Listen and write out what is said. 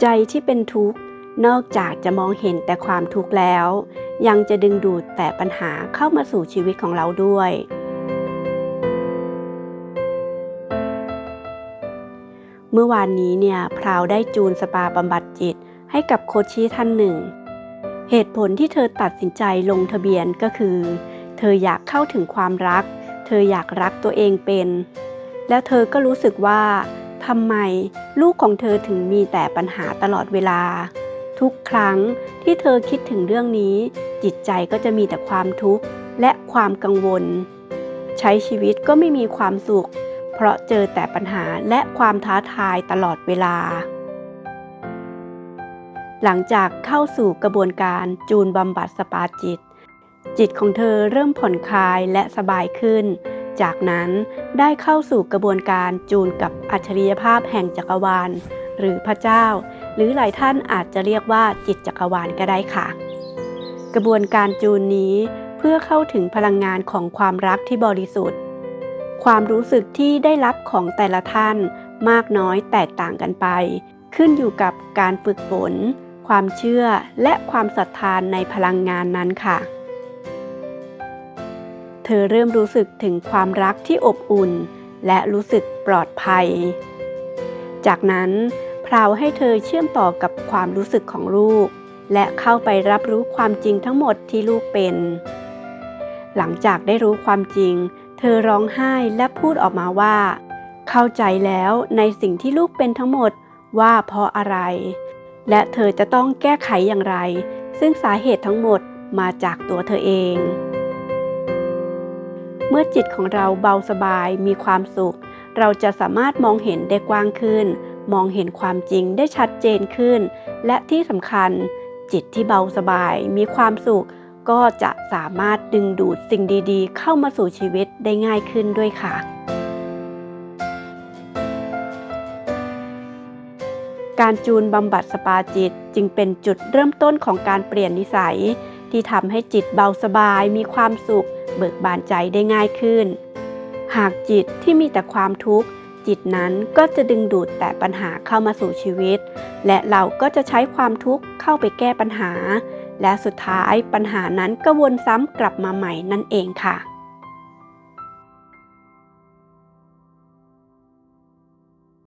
ใจที่เป็นทุกข์นอกจากจะมองเห็นแต่ความทุกข์แล้ว ยังจะดึงดูดแต่ปัญหาเข้ามาสู่ชีวิตของเราด้วย เมื่อวานนี้เนี่ยพราวได้จูนสปาบำบัดจิตให้กับโคชีท่านหนึ่ง เหตุผลที่เธอตัดสินใจลงทะเบียนก็คือ เธออยากเข้าถึงความรัก เธออยากรักตัวเองเป็น แล้วเธอก็รู้สึกว่า ทำไมลูกของเธอถึงมีแต่ปัญหาตลอดเวลา ทุกครั้งที่เธอคิดถึงเรื่องนี้ จิตใจก็จะมีแต่ความทุกข์และความกังวล ใช้ชีวิตก็ไม่มีความสุข เพราะเจอแต่ปัญหาและความท้าทายตลอดเวลา หลังจากเข้าสู่กระบวนการจูนบำบัดสปาจิต จิตของเธอเริ่มผ่อนคลายและสบายขึ้น จากนั้นได้เข้าสู่กระบวนการจูนกับอัจฉริยภาพแห่งจักรวาล หรือพระเจ้า หรือหลายท่านอาจจะเรียกว่าจิตจักรวาลก็ได้ค่ะ กระบวนการจูนนี้เพื่อเข้าถึงพลังงานของความรักที่บริสุทธิ์ ความรู้สึกที่ได้รับของแต่ละท่านมากน้อยแตกต่างกันไป ขึ้นอยู่กับการฝึกฝน ความเชื่อและความศรัทธานในพลังงานนั้นค่ะ เธอเริ่มรู้สึกถึงความรักที่อบอุ่น และรู้สึกปลอดภัย จากนั้นพราวให้เธอเชื่อมต่อกับความรู้สึกของลูก และเข้าไปรับรู้ความจริงทั้งหมดที่ลูกเป็น หลังจากได้รู้ความจริง เธอร้องไห้และพูดออกมาว่า เข้าใจแล้วในสิ่งที่ลูกเป็นทั้งหมดว่าเพราะอะไร และเธอจะต้องแก้ไขอย่างไร ซึ่งสาเหตุทั้งหมดมาจากตัวเธอเอง เมื่อจิตของเราเบาสบายมีความสุข เราจะสามารถมองเห็นได้กว้างขึ้น มองเห็นความจริงได้ชัดเจนขึ้น และที่สำคัญ จิตที่เบาสบายมีความสุข ก็จะสามารถดึงดูดสิ่งดีๆ เข้ามาสู่ชีวิตได้ง่ายขึ้นด้วยค่ะ การจูนบำบัดสปาจิตจึงเป็นจุดเริ่มต้นของการเปลี่ยนนิสัย ที่ทำให้จิตเบาสบายมีความสุข เบิกบานใจได้ง่ายขึ้น หากจิตที่มีแต่ความทุกข์ จิตนั้นก็จะดึงดูดแต่ปัญหาเข้ามาสู่ชีวิต และเราก็จะใช้ความทุกข์เข้าไปแก้ปัญหา และสุดท้ายปัญหานั้นก็วนซ้ำกลับมาใหม่นั่นเองค่ะ